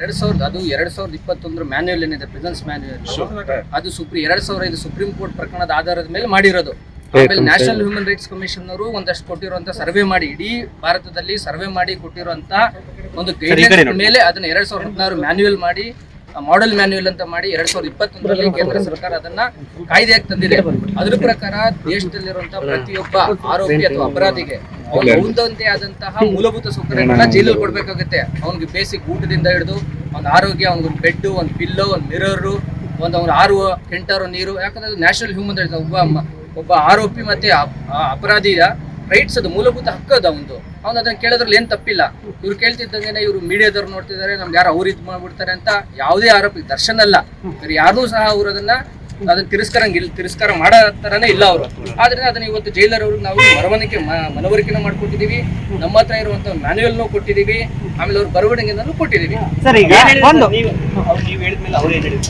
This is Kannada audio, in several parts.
ಎರಡ್ ಸಾವಿರದ ಅದು ಎರಡ್ ಸಾವಿರದ ಇಪ್ಪತ್ತೊಂದರ ಮ್ಯಾನ್ಯುಯಲ್ ಏನಿದೆ ಪ್ರೆಸೆನ್ಸ್ ಮ್ಯಾನ್ಯುಯಲ್ ಅದು ಸುಪ್ರೀಂ ಎರಡ್ ಸಾವಿರ ಐದು ಸುಪ್ರೀಂ ಕೋರ್ಟ್ ಪ್ರಕರಣದ ಆಧಾರದ ಮೇಲೆ ಮಾಡಿರೋದು. ಆಮೇಲೆ ನ್ಯಾಷನಲ್ ಹ್ಯೂಮನ್ ರೈಟ್ಸ್ ಕಮಿಷನ್ ಅವರು ಒಂದಷ್ಟು ಕೊಟ್ಟಿರುವಂತ ಸರ್ವೆ ಮಾಡಿ ಇಡೀ ಭಾರತದಲ್ಲಿ ಸರ್ವೆ ಮಾಡಿ ಕೊಟ್ಟಿರುವಂತ ಒಂದು ಗೈಡ್ಲೈನ್ಸ್ ಮೇಲೆ ಅದನ್ನ ಎರಡ್ ಸಾವಿರದ ಹದಿನಾರು ಮ್ಯಾನ್ಯುಯಲ್ ಮಾಡಿ ಮಾಡೆಲ್ ಮ್ಯಾನ್ಯುಯಲ್ ಅಂತ ಮಾಡಿ ಎರಡ್ ಸಾವಿರದ ಇಪ್ಪತ್ತೊಂದರಲ್ಲಿ ಕೇಂದ್ರ ಸರ್ಕಾರ ಅದನ್ನ ಕಾಯ್ದೆಯಾಗಿ ತಂದಿದೆ. ಅದ್ರ ಪ್ರಕಾರ ದೇಶದಲ್ಲಿರುವಂತಹ ಪ್ರತಿಯೊಬ್ಬ ಆರೋಪಿ ಅಥವಾ ಅಪರಾಧಿಗೆ ಅವ್ನು ಒಂದಂತೆ ಆದಂತಹ ಮೂಲಭೂತ ಸೌಕರ್ಯಗಳನ್ನ ಜೈಲಲ್ಲಿ ಕೊಡ್ಬೇಕಾಗುತ್ತೆ. ಅವ್ನಿಗೆ ಬೇಸಿಕ್ ಊಟದಿಂದ ಹಿಡಿದು ಅವ್ನ ಆರೋಗ್ಯ ಅವ್ನಿಗೆ ಬೆಡ್ ಒಂದು ಪಿಲ್ಲೋ ಒಂದು ಮಿರರು ಒಂದು ಅವ್ನ ಆರು ಕೆಂಟಾರು ನೀರು. ಯಾಕಂದ್ರೆ ನ್ಯಾಷನಲ್ ಹ್ಯೂಮನ್ ರೈಟ್ಸ್ ಒಬ್ಬ ಒಬ್ಬ ಆರೋಪಿ ಮತ್ತೆ ಅಪರಾಧಿಯ ರೈಟ್ಸ್ ಅದು ಮೂಲಭೂತ ಹಕ್ಕು ಅದ ಒಂದು ಅವ್ನು ಅದನ್ನ ಕೇಳೋದ್ರಲ್ಲಿ ಏನ್ ತಪ್ಪಿಲ್ಲ. ಇವ್ರು ಕೇಳ್ತಿದ್ದಂಗೆ ಇವರು ಮೀಡಿಯಾದವ್ರು ನೋಡ್ತಿದ್ದಾರೆ ನಮ್ಗೆ ಯಾರು ಅವ್ರ ಇದು ಮಾಡ್ಬಿಡ್ತಾರೆ ಅಂತ ಯಾವುದೇ ಆರೋಪಿ ದರ್ಶನ ಅಲ್ಲ. ಯಾರೂ ಸಹ ಅವ್ರು ಅದನ್ನ ಅದನ್ನ ತಿರಸ್ಕರಂಗಿಲ್ಲ ತಿರಸ್ಕಾರ ಮಾಡೋ ತರನೇ ಇಲ್ಲ ಅವರು. ಆದ್ರಿಂದ ಅದನ್ನ ಇವತ್ತು ಜೈಲರ್ ಅವ್ರಿಗೆ ನಾವು ಮರವಣಿಗೆ ಮ- ಮನವರಿಕೆನ ಮಾಡ್ಕೊಟ್ಟಿದೀವಿ. ನಮ್ಮ ಹತ್ರ ಇರುವಂತ ನೋ ಕೊಟ್ಟಿದೀವಿ. ಆಮೇಲೆ ಅವ್ರ ಬರವಣಿಗೆನೂ ಕೊಟ್ಟಿದೀವಿ.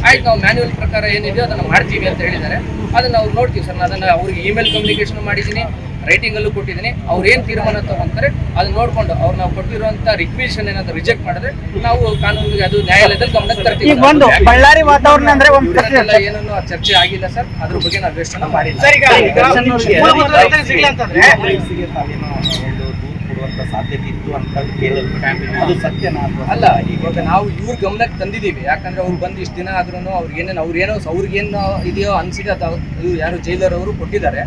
ಆಯ್ತು ನಾವು ಮ್ಯಾನ್ಯುವಲ್ ಪ್ರಕಾರ ಏನಿದೆಯೋ ಅದನ್ನ ಮಾಡ್ತೀವಿ ಅಂತ ಹೇಳಿದ್ದಾರೆ. ಅದನ್ನ ನಾವು ನೋಡ್ತೀವಿ ಸರ್. ನಾನು ಅದನ್ನ ಅವ್ರಿಗೆ ಇಮೇಲ್ ಕಮ್ಯುನಿಕೇಶನ್ ಮಾಡಿದ್ದೀನಿ ರೈಟಿಂಗ್ ಅಲ್ಲೂ ಕೊಟ್ಟಿದ್ದೀನಿ. ಅವ್ರು ಏನು ತೀರ್ಮಾನ ತಗೊಂತಾರೆ ಅದನ್ನ ನೋಡ್ಕೊಂಡು ಅವ್ರು ನಾವು ಕೊಟ್ಟಿರುವಂತ ರಿಕ್ವಿಷನ್ ಏನಾದ್ರು ರಿಜೆಕ್ಟ್ ಮಾಡಿದ್ರೆ ನಾವು ಕಾನೂನಿಗೆ ಅದು ನ್ಯಾಯಾಲಯದಲ್ಲಿ ಗಮನಕ್ಕೆ ತರ್ತೀವಿ. ಒಂದು ಬಳ್ಳಾರಿ ವಾತಾವರಣ ಅಂದ್ರೆ ಒಂದು ಪ್ರಶ್ನೆ ಇದನ್ನೆಲ್ಲ ಏನನ್ನು ಚರ್ಚೆ ಆಗಿಲ್ಲ ಸರ್. ಅದ್ರ ಬಗ್ಗೆ ನಾವು ಯೋಚನೆ ಮಾಡಿಲ್ಲ. ಕೊಡುವಂತ ಸಾಧ್ಯತೆ ಇತ್ತು ಅಂತ ಕೇಳಿದ್ರು ಅದು ಸತ್ಯನಾ ಅಲ್ಲ, ಇವಾಗ ನಾವು ಇವ್ರ ಗಮನಕ್ಕೆ ತಂದಿದ್ದೀವಿ ಯಾಕಂದ್ರೆ ಅವ್ರು ಬಂದು ಇಷ್ಟು ದಿನ ಆದ್ರೂ ಏನೋ ಅವ್ರಿಗೇನು ಇದೆಯೋ ಅನ್ಸಿದೆ ಅದು ಯಾರು ಜೈಲರ್ ಅವರು ಕೊಟ್ಟಿದ್ದಾರೆ.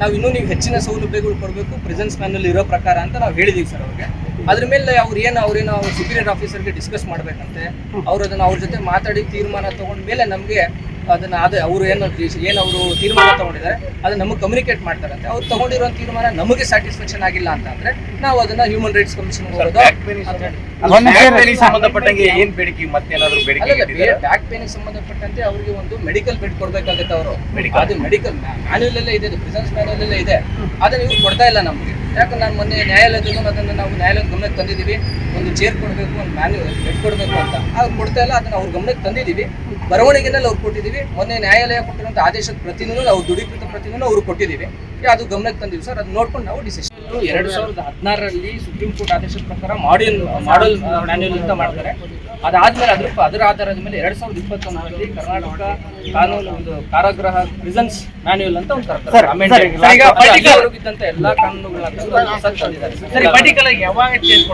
ನಾವು ಇನ್ನೂ ನೀವು ಹೆಚ್ಚಿನ ಸೌಲಭ್ಯಗಳು ಕೊಡಬೇಕು ಪ್ರೆಸೆನ್ಸ್ ಮ್ಯಾನಲ್ಲಿ ಇರೋ ಪ್ರಕಾರ ಅಂತ ನಾವು ಹೇಳಿದೀವಿ ಸರ್ ಅವ್ರಿಗೆ. ಅದ್ರ ಮೇಲೆ ಅವ್ರು ಏನು ಅವ್ರೇನೋ ಅವ್ರ ಸುಪೀರಿಯರ್ ಆಫೀಸರ್ಗೆ ಡಿಸ್ಕಸ್ ಮಾಡಬೇಕಂತೆ, ಅವ್ರು ಅದನ್ನು ಅವ್ರ ಜೊತೆ ಮಾತಾಡಿ ತೀರ್ಮಾನ ತಗೊಂಡ ಮೇಲೆ ನಮಗೆ ಅದನ್ನ ಅದೇ ಅವರು ಏನು ಏನು ಅವರು ತೀರ್ಮಾನ ತಗೊಂಡಿದ್ದಾರೆ ಅದನ್ನ ನಮಗೆ ಕಮ್ಯುನಿಕೇಟ್ ಮಾಡ್ತಾರಂತೆ. ಅವ್ರು ತಗೊಂಡಿರೋ ತೀರ್ಮಾನ ನಮಗೆ ಸ್ಯಾಟಿಸ್ಫ್ಯಾಕ್ಷನ್ ಆಗಿಲ್ಲ ಅಂತ ಅಂದ್ರೆ ನಾವು ಅದನ್ನ ಹ್ಯೂಮನ್ ರೈಟ್ಸ್ ಕಮಿಷನ್ ಸಂಬಂಧಪಟ್ಟಂಗೆ ಏನ್ ಬೇಡಿಕೆ ಮತ್ತೇನಾದ್ರು ಬೇಡಿಕೆ ಇಟ್ಟಿದ್ದೀರಾ? ಬ್ಯಾಕ್ ಪೇನಿಗೆ ಸಂಬಂಧಪಟ್ಟಂತೆ ಅವರಿಗೆ ಒಂದು ಮೆಡಿಕಲ್ ಬೆಡ್ ಕೊಡ್ಬೇಕಾಗುತ್ತೆ ಅವರು. ಅದು ಮೆಡಿಕಲ್ ಮ್ಯಾನ್ಯಲ್ ಎಲ್ಲ ಇದೆ ಬಿಸ್ನೆಸ್ ಮ್ಯಾನ್ಯಲ್ ಎಲ್ಲ ಇದೆ. ಅದನ್ನ ಇವ್ರು ಕೊಡ್ತಾ ಇಲ್ಲ ನಮಗೆ. ಯಾಕಂದ್ರೆ ನಾನು ಮೊನ್ನೆ ನ್ಯಾಯಾಲಯದಲ್ಲೂ ಅದನ್ನ ನಾವು ನ್ಯಾಯಾಲಯದ ಗಮನಕ್ಕೆ ತಂದಿದ್ದೀವಿ. ಒಂದು ಚೇರ್ ಕೊಡಬೇಕು ಒಂದು ಮ್ಯಾನ್ಯು ಬೆಡ್ ಕೊಡಬೇಕು ಅಂತ. ಅವ್ರು ಕೊಡ್ತಾ ಇಲ್ಲ ಅದನ್ನ ಅವ್ರ ಗಮನಕ್ಕೆ ತಂದಿದ್ದೀವಿ. ಬರವಣಿಗೆನಲ್ಲಿ ಅವ್ರು ಕೊಟ್ಟಿದ್ದೀವಿ. ಮೊನ್ನೆ ನ್ಯಾಯಾಲಯ ಕೊಟ್ಟಿರುವಂಥ ಆದೇಶದ ಪ್ರತಿನೂ ನಾವು ದೃಢೀಕೃತ ಪ್ರತಿನೂ ಅವ್ರು ಕೊಟ್ಟಿದ್ದೀವಿ. ಅದು ಗಮನಕ್ಕೆ ತಂದಿವಿ ಸರ್. ಅದು ನೋಡ್ಕೊಂಡು ನಾವು ಡಿಸಿಷನ್ ಎರಡು ಸಾವಿರದ ಹದಿನಾರರಲ್ಲಿ ಸುಪ್ರೀಂ ಕೋರ್ಟ್ ಆದೇಶದ ಪ್ರಕಾರ ಮಾಡ್ಯೂಲ್ ಮಾಡಲ್ ಮ್ಯಾನ್ಯೂಲ್ ಅಂತ ಮಾಡ್ತಾರೆ. ಅದಾದ್ಮೇಲೆ ಅದ್ರ ಅದರ ಆಧಾರದ ಮೇಲೆ ಎರಡ್ ಸಾವಿರದ ಇಪ್ಪತ್ತೊಂದರಲ್ಲಿ ಕರ್ನಾಟಕ ಕಾನೂನು ಒಂದು ಕಾರಾಗೃಹ ಪ್ರಿಸನ್ಸ್ ಮ್ಯಾನ್ಯೂಲ್ ಅಂತ ಒಂದು ಎಲ್ಲಾ ಕಾನೂನುಗಳನ್ನ ತಂದು ತಂದಿದ್ದಾರೆ. ಸರ್. ಸರಿ ಪರ್ಟಿಕ್ಯುಲರ್ ಯಾವಾಗ ಚೇಂಜ್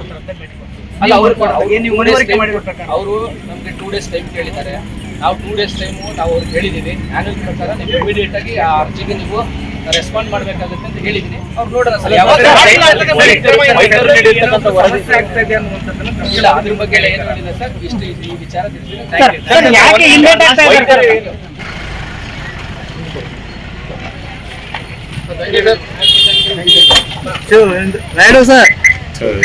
ಅವರು ನಮಗೆ ಟೂ ಡೇಸ್ ಟೈಮ್ ಕೇಳಿದ್ದಾರೆ. ನಾವು ಟೂ ಡೇಸ್ ಟೈಮು ನಾವು ಅವ್ರಿಗೆ ಹೇಳಿದ್ದೀವಿ ಮ್ಯಾನೇಜ್ ಪ್ರಕಾರ ನೀವು ಇಮಿಡಿಯೇಟ್ ಆಗಿ ಆ ಅರ್ಜಿಗೆ ನೀವು ರೆಸ್ಪಾಂಡ್ ಮಾಡಬೇಕಾಗುತ್ತೆ ಅಂತ ಹೇಳಿದ್ದೀನಿ ಅವ್ರು ನೋಡೋಣ ಸರ್. ಅನ್ನುವಂಥದ್ದನ್ನ ಇಲ್ಲ ಅದ್ರ ಬಗ್ಗೆ ಏನು ಹೇಳಿಲ್ಲ ಸರ್. ಇಷ್ಟು ಈ ವಿಚಾರ ತಿಳಿಸಿದ್ದೀನಿ ಸರ್ ಥ್ಯಾಂಕ್ ಯು ಸರ್ ಯಾಕೆ ಸರ್? ಆಗ್ತಾ ಇದ್ದಾರೆ ಸರ್. ಸರ್